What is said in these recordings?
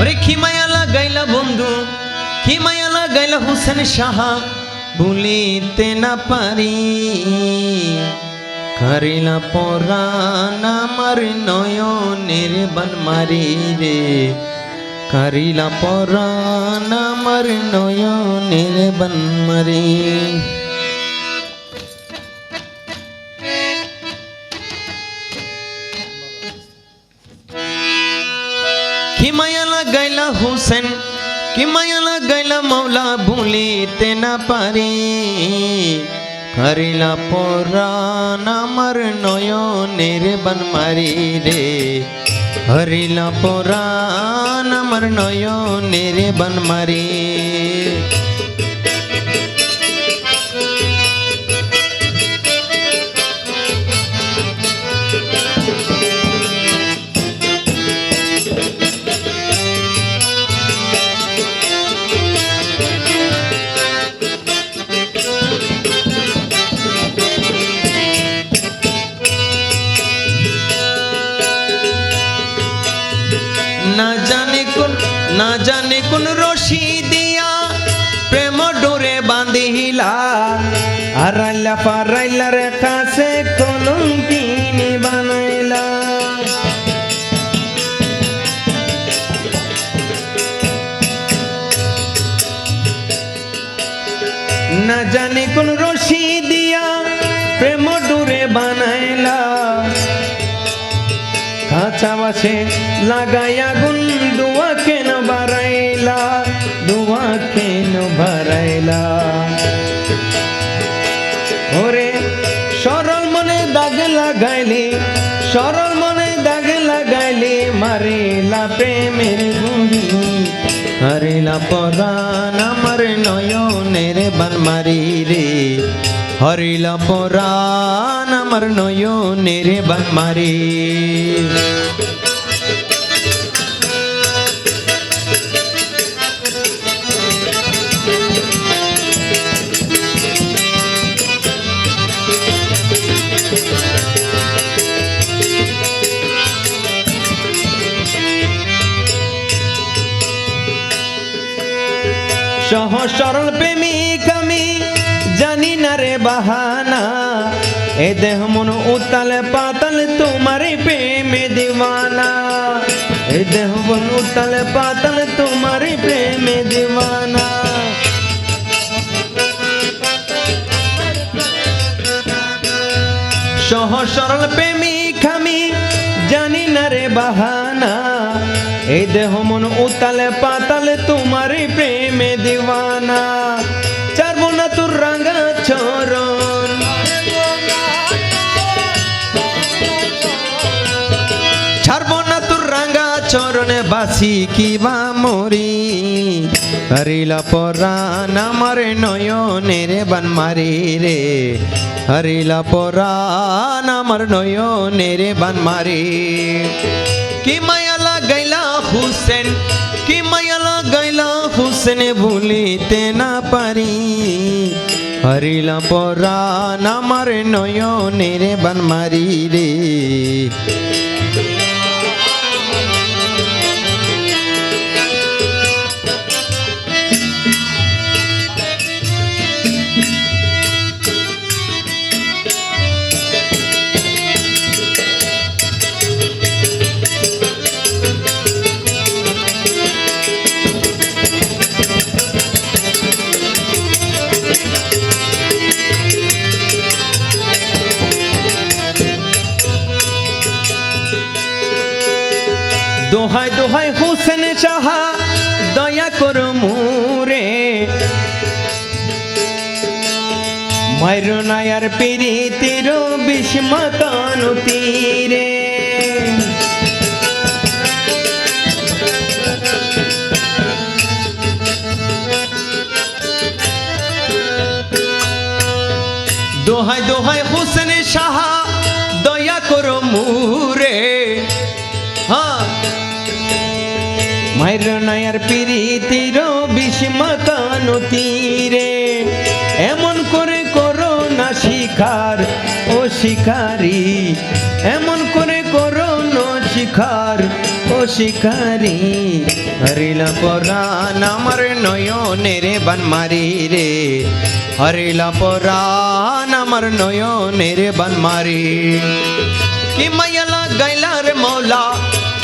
ওরে খিমায়ালা গাইলা বন্ধু? খিমায়ালা গাইলা হুসেন সাহা? ভুলিতে না পারি। কারিলা পরাণ আমার নয়নের বনমারি রে। কারিলা পরাণ আমার নয়নের বনমারি খিমায়ালা গাইলা হুসেন কিমায়ালা গাইলা মৌলা ভুলিতে না পারি করিলা পরাণ আমার নয়নের বনমারি রে হরিলা পরাণ আমার নয়নের বনমারি না না জানে কোন রশি দিয়া প্রেম ডোরে বাঁধিলা। আরাইলা পারাইলা রে কাছে কলঙ্কিনি বানাইলা। না জানে কোন রশি দিয়া প্রেম ডোরে বানাইলা। কাঁচা বাসে লাগাইয়া গুন বারাইলা ওরে, সরল মনে দাগ লাগাইলে, সরল মনে দাগ লাগাইলে, মারিলা প্রেমের গুড়ি হারিলা পরাণ আমার নয়নের বানমারি রে হরিলা পরাণ আমার নয়নের বানমারি সহ সরল প্রেমিক আমি, জানি না রে বাহানা, এ দেহ মন উতাল পাতাল তোমার প্রেমে দিওয়ানা। এ দেহ মন উতাল পাতাল তোমার প্রেমে দিওয়ানা। সহ সরল না রে বাহানা। এই দেহ মন উতালে পাতালে তোমার প্রেমে দিওয়ানা। চারবো না তোর রাঙা চরণ। ছাড়বো না তোর রাঙা চরণে বাসি কিবা মরি। হরিলা পরাণ আমার নয়নের বানমারি রে। হরিলা পরাণ আমার নয়নের বানমারি কি মায়ালা গাইলা হুসেন, কি মায়ালা গাইলা হুসেন ভুলিতে না পারি। হরিলা পরাণ আমার নয়নের বানমারি রে। সাহা দয়া করো মুরে। মাইর নায়ার পিরি তীর বিস্মতানু তীরে। দোহাই দোহাই হোসেন মায়ের নায়ার পিরিতির বিস্মতানো তীরে, এমন করে করো না শিকার ও শিকারি, এমন করে করো না শিকার ও শিকারি। হরিল পরাণ আমার নয়নের বানমারি রে, হরিল পরাণ আমার নয়নের বানমারি। কি মায়ালা গাইলা রে মৌলা,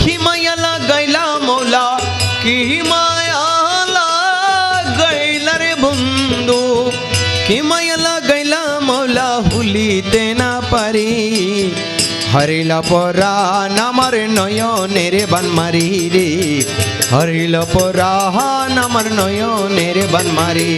কি মায়ালা গাইলা মৌলা কি মায়ালা গাইলা মৌলা হুলিতে না পারি হরিলা পরাণ আমার নয়নের বানমারি রে হরিল পরাণ আমার নয়নের বানমারি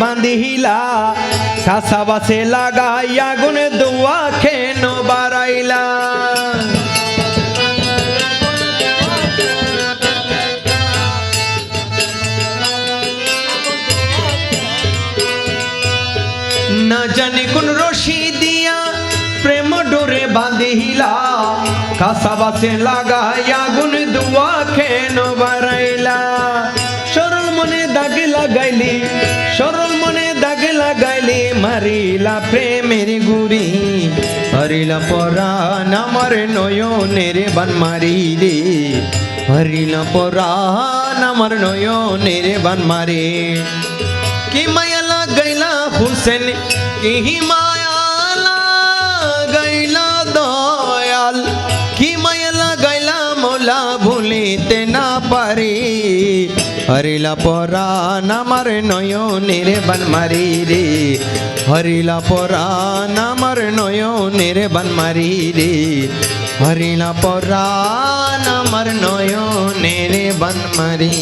বাঁধিলা সাসা বাসে লাগাইয়া গুনে দুয়া খেন বারাইলা না জানি কোন রশি দিয়া প্রেম ডোরে বাঁধিলা কাসা বাসে লাগাইয়া গুন দুয়া খেন বারাইলা সরল মনে দাগ লাগাইলি, সরল মারিলা প্রেমের গুরি হরিলা পরাণ আমার নয়নের বান মারিলে হরিলা পরাণ আমার নয়নের বান মারে কি মায়া লাগাইলা হুসেন কি মায়া লাগাইলা দয়াল কি মায়া লাগাইলা মোলা ভুলিতে না পারে হরিলা পরাণ আমার নয়নের বানমারি রে হরিলা পরাণ আমার নয়নের বানমারি রে হরিলা পরাণ আমার নয়নের বানমারি